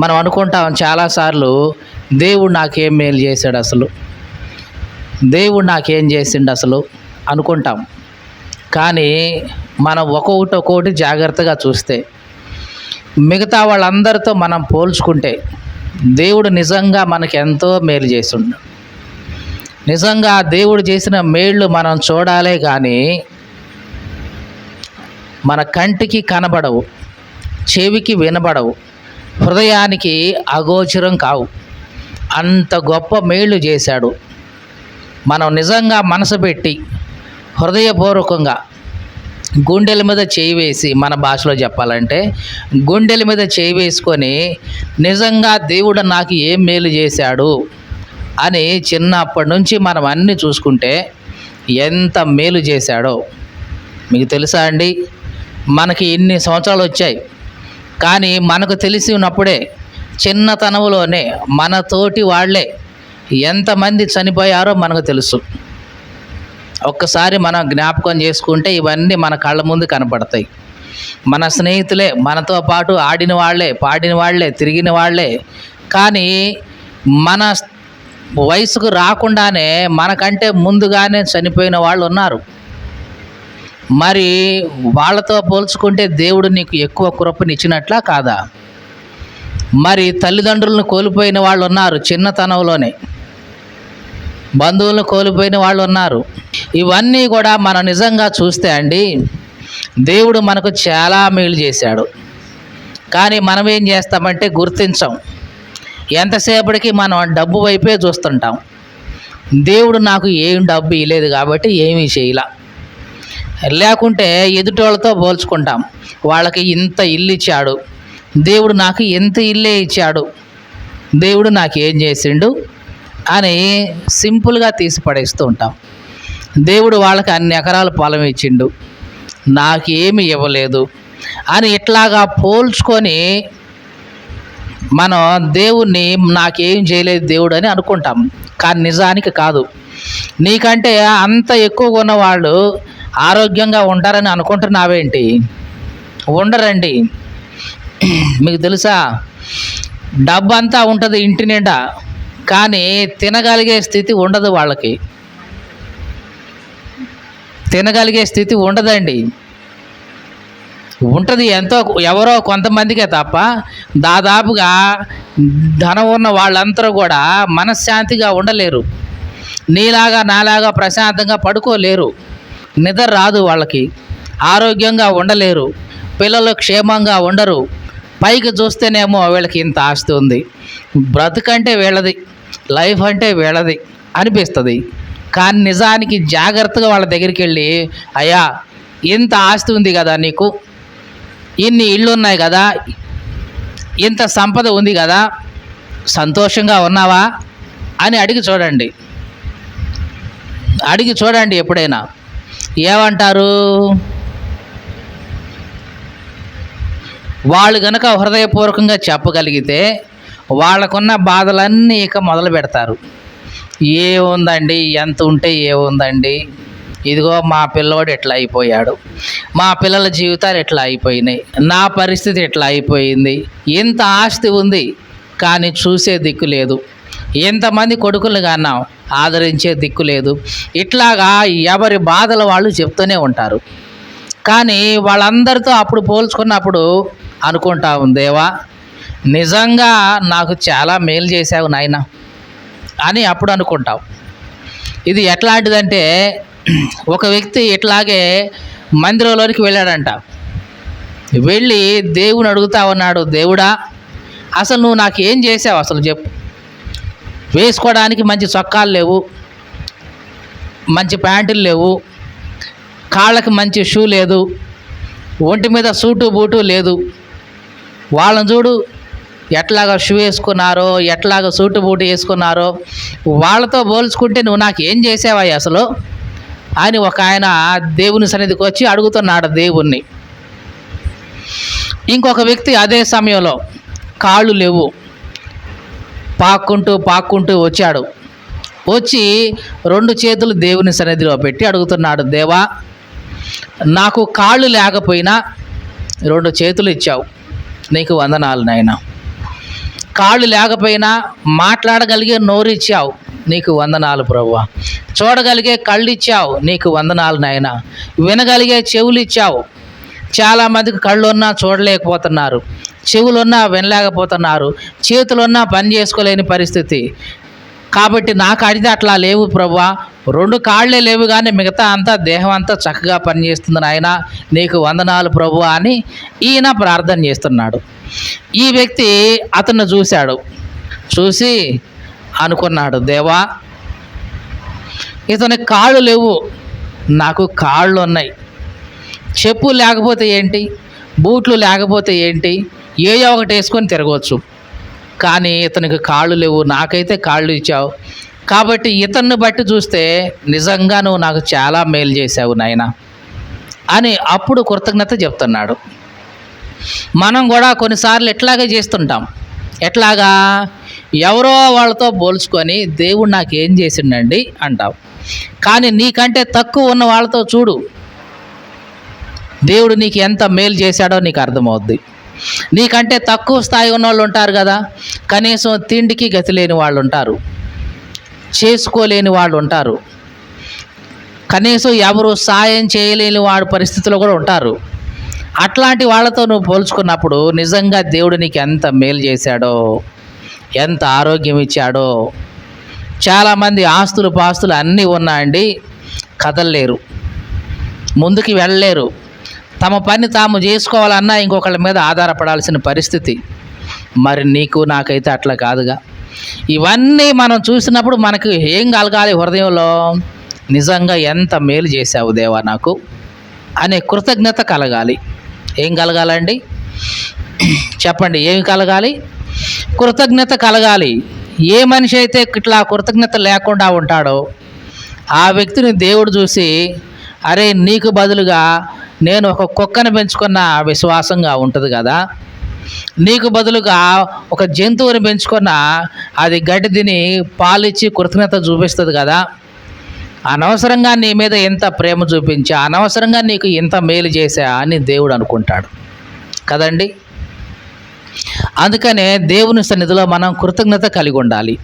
మనం అనుకుంటాం చాలాసార్లు దేవుడు నాకేం మేలు చేశాడు అసలు? దేవుడు నాకేం చేసిండు అసలు? అనుకుంటాం. కానీ మనం ఒక్కొక్కటి ఒక్కొక్కటి జాగ్రత్తగా చూస్తే మిగతా వాళ్ళందరితో మనం పోల్చుకుంటే దేవుడు నిజంగా మనకి ఎంతో మేలు చేసిండు. నిజంగా దేవుడు చేసిన మేళ్ళు మనం చూడాలే కానీ మన కంటికి కనబడవు చెవికి వినబడవు. హృదయానికి అగోచరం కావు. అంత గొప్ప మేళ్ళు చేశాడు. మనం నిజంగా మనసు పెట్టి హృదయపూర్వకంగా గుండెల మీద చేయి వేసి మన భాషలో చెప్పాలంటే గుండెల మీద చేయి వేసుకొని నిజంగా దేవుడు నాకు ఏం మేలు చేశాడు అని చిన్నప్పటి నుంచి మనం అన్నీ చూసుకుంటే ఎంత మేలు చేశాడో. మీకు తెలుసా అండి? మనకి ఇన్ని సంవత్సరాలు వచ్చాయి. కానీ మనకు తెలిసి ఉన్నప్పుడే చిన్నతనంలోనే మన తోటి వాళ్ళే ఎంతమంది చనిపోయారో మనకు తెలుసు. ఒక్కసారి మనం జ్ఞాపకం చేసుకుంటే ఇవన్నీ మన కళ్ళ ముందు కనపడతాయి. మన స్నేహితులే మనతో పాటు ఆడిన వాళ్ళే పాడిన వాళ్ళే తిరిగిన వాళ్ళే. కానీ మన వయసుకు రాకుండానే మనకంటే ముందుగానే చనిపోయిన వాళ్ళు ఉన్నారు. మరి వాళ్ళతో పోల్చుకుంటే దేవుడు నీకు ఎక్కువ కృపనిచ్చినట్లా కాదా? మరి తల్లిదండ్రులను కోల్పోయిన వాళ్ళు ఉన్నారు చిన్నతనంలోనే. బంధువులను కోల్పోయిన వాళ్ళు ఉన్నారు. ఇవన్నీ కూడా మనం నిజంగా చూస్తే అండి దేవుడు మనకు చాలా మేలు చేశాడు. కానీ మనం ఏం చేస్తామంటే గుర్తించం. ఎంతసేపటికి మనం డబ్బు వైపే చూస్తుంటాం. దేవుడు నాకు ఏం డబ్బు ఇవ్వలేదు కాబట్టి ఏమీ చేయలా. లేకుంటే ఎదుటోళ్ళతో పోల్చుకుంటాం. వాళ్ళకి ఇంత ఇల్లు ఇచ్చాడు. దేవుడు నాకు ఎంత ఇల్లే ఇచ్చాడు. దేవుడు నాకు ఏం చేసిండు? అని సింపుల్గా తీసి పడేస్తూ ఉంటాం. దేవుడు వాళ్ళకి అన్ని ఎకరాల పొలం ఇచ్చిండు. నాకు ఏమి ఇవ్వలేదు. అని ఇట్లాగా పోల్చుకొని మనం దేవుణ్ణి నాకేం చేయలేదు దేవుడు అని అనుకుంటాం. కానీ నిజానికి కాదు. నీకంటే అంత ఎక్కువగా ఉన్న వాళ్ళు ఆరోగ్యంగా ఉంటారని అనుకుంటున్నావేంటి? ఉండరండి. మీకు తెలుసా? డబ్బు అంతా ఉంటుంది ఇంటి నిండా కానీ తినగలిగే స్థితి ఉండదు వాళ్ళకి. తినగలిగే స్థితి ఉండదండి. ఉంటుంది ఎంతో ఎవరో కొంతమందికే తప్ప దాదాపుగా ధనం ఉన్న వాళ్ళందరూ కూడా మనశ్శాంతిగా ఉండలేరు. నీలాగా నాలాగా ప్రశాంతంగా పడుకోలేరు. నిద్ర రాదు వాళ్ళకి. ఆరోగ్యంగా ఉండలేరు. పిల్లలు క్షేమంగా ఉండరు. పైకి చూస్తేనేమో వీళ్ళకి ఇంత ఆస్తి ఉంది. బ్రతుకంటే వీళ్ళది లైఫ్ అంటే వీళ్ళది అనిపిస్తుంది. కానీ నిజానికి జాగ్రత్తగా వాళ్ళ దగ్గరికి వెళ్ళి అయ్యా ఇంత ఆస్తి ఉంది కదా నీకు? ఇన్ని ఇళ్ళు ఉన్నాయి కదా? ఇంత సంపద ఉంది కదా? సంతోషంగా ఉన్నావా? అని అడిగి చూడండి. అడిగి చూడండి ఎప్పుడైనా. ఏమంటారు? వాళ్ళు కనుక హృదయపూర్వకంగా చెప్పగలిగితే వాళ్ళకున్న బాధలన్నీ ఇక మొదలు పెడతారు. ఏముందండి ఎంత ఉంటే ఏముందండి ఇదిగో మా పిల్లోడు ఎట్లా అయిపోయాడు? మా పిల్లల జీవితాలు ఎట్లా అయిపోయినాయి? నా పరిస్థితి ఎట్లా అయిపోయింది? ఇంత ఆస్తి ఉంది కానీ చూసే దిక్కు లేదు. ఎంతమంది కొడుకులు కన్నాం ఆదరించే దిక్కు లేదు. ఇట్లాగా ఎవరి బాధలు వాళ్ళు చెప్తూనే ఉంటారు. కానీ వాళ్ళందరితో అప్పుడు పోల్చుకున్నప్పుడు అనుకుంటా దేవా నిజంగా నాకు చాలా మేలు చేశావు నాయన అని అప్పుడు అనుకుంటావు. ఇది ఎట్లాంటిదంటే ఒక వ్యక్తి ఇట్లాగే మందిరంలోనికి వెళ్ళాడంట. వెళ్ళి దేవుని అడుగుతా ఉన్నాడు దేవుడా అసలు నువ్వు నాకు ఏం చేసావు అసలు చెప్పు. వేసుకోవడానికి మంచి చొక్కాలు లేవు మంచి ప్యాంటులు లేవు కాళ్ళకి మంచి షూ లేదు ఒంటి మీద సూటు బూటు లేదు. వాళ్ళని చూడు ఎట్లాగా షూ వేసుకున్నారో ఎట్లాగా సూటు బూటు వేసుకున్నారో వాళ్ళతో పోల్చుకుంటే నువ్వు నాకు ఏం చేసావా అసలు? అని ఒక ఆయన దేవుని సన్నిధికి వచ్చి అడుగుతున్నాడు దేవుణ్ణి. ఇంకొక వ్యక్తి అదే సమయంలో కాళ్ళు లేవు. పాక్కుంటూ పాక్కుంటూ వచ్చాడు. వచ్చి రెండు చేతులు దేవుని సన్నిధిలో పెట్టి అడుగుతున్నాడు దేవా నాకు కాళ్ళు లేకపోయినా రెండు చేతులు ఇచ్చావు. నీకు వందనాలు నాయన. కాళ్ళు లేకపోయినా మాట్లాడగలిగే నోరు ఇచ్చావు. నీకు వందనాలు ప్రభువ. చూడగలిగే కళ్ళు ఇచ్చావు. నీకు వందనాలు నాయన. వినగలిగే చెవులు ఇచ్చావు. చాలామందికి కళ్ళు ఉన్నా చూడలేకపోతున్నారు. చెవులున్నా వినలేకపోతున్నారు చేతులున్నా పని చేసుకోలేని పరిస్థితి. కాబట్టి నా కాడితే అట్లా లేవు ప్రభా రెండు కాళ్ళే లేవు కానీ మిగతా అంతా దేహం అంతా చక్కగా పనిచేస్తుంది నాయన. నీకు వందనాలు ప్రభు అని ఈయన ప్రార్థన చేస్తున్నాడు. ఈ వ్యక్తి అతన్ని చూశాడు. చూసి అనుకున్నాడు దేవా ఇతని కాళ్ళు లేవు నాకు కాళ్ళు ఉన్నాయి చెప్పు లేకపోతే ఏంటి? బూట్లు లేకపోతే ఏంటి? ఏయో ఒకటి వేసుకొని తిరగవచ్చు. కానీ ఇతనికి కాళ్ళు లేవు నాకైతే కాళ్ళు ఇచ్చావు. కాబట్టి ఇతన్ని బట్టి చూస్తే నిజంగా నువ్వు నాకు చాలా మేలు చేశావు నాయన అని అప్పుడు కృతజ్ఞత చెప్తున్నాడు. మనం కూడా కొన్నిసార్లు ఎట్లాగే చేస్తుంటాం. ఎట్లాగా? ఎవరో వాళ్ళతో పోల్చుకొని దేవుడు నాకు ఏం చేసిండండి అంటావు కానీ నీకంటే తక్కువ ఉన్న వాళ్ళతో చూడు. దేవుడు నీకు ఎంత మేలు చేశాడో నీకు అర్థమవుద్ది. నీకంటే తక్కువ స్థాయి ఉన్న వాళ్ళు ఉంటారు కదా కనీసం తిండికి గతి లేని వాళ్ళు ఉంటారు చేసుకోలేని వాళ్ళు ఉంటారు. కనీసం ఎవరు సాయం చేయలేని వాడి పరిస్థితుల్లో కూడా ఉంటారు. అట్లాంటి వాళ్ళతో నువ్వు పోల్చుకున్నప్పుడు నిజంగా దేవుడు నీకు ఎంత మేలు చేశాడో ఎంత ఆరోగ్యం ఇచ్చాడో చాలామంది ఆస్తులు పాస్తులు అన్నీ ఉన్నాయండి కదలలేరు. ముందుకు వెళ్ళలేరు. తమ పని తాము చేసుకోవాలన్నా ఇంకొకళ్ళ మీద ఆధారపడాల్సిన పరిస్థితి. మరి నీకు నాకైతే అట్లా కాదుగా. ఇవన్నీ మనం చూసినప్పుడు మనకు ఏం కలగాలి హృదయంలో? నిజంగా ఎంత మేలు చేశావు దేవా నాకు? అనే కృతజ్ఞత కలగాలి. ఏం కలగాలండి? చెప్పండి ఏమి కలగాలి? కృతజ్ఞత కలగాలి. ఏ మనిషి అయితే ఇట్లా కృతజ్ఞత లేకుండా ఉంటాడో ఆ వ్యక్తిని దేవుడు చూసి అరే నీకు బదులుగా నేను ఒక కుక్కను పెంచుకున్న విశ్వాసంగా ఉంటుంది కదా. నీకు బదులుగా ఒక జంతువుని పెంచుకున్న అది గడ్డి తిని పాలిచ్చి కృతజ్ఞత చూపిస్తుంది కదా. అనవసరంగా నీ మీద ఎంత ప్రేమ చూపించా అనవసరంగా నీకు ఇంత మేలు చేశా అని దేవుడు అనుకుంటాడు. కదండి? అందుకనే దేవుని సన్నిధిలో మనం కృతజ్ఞత కలిగి ఉండాలి.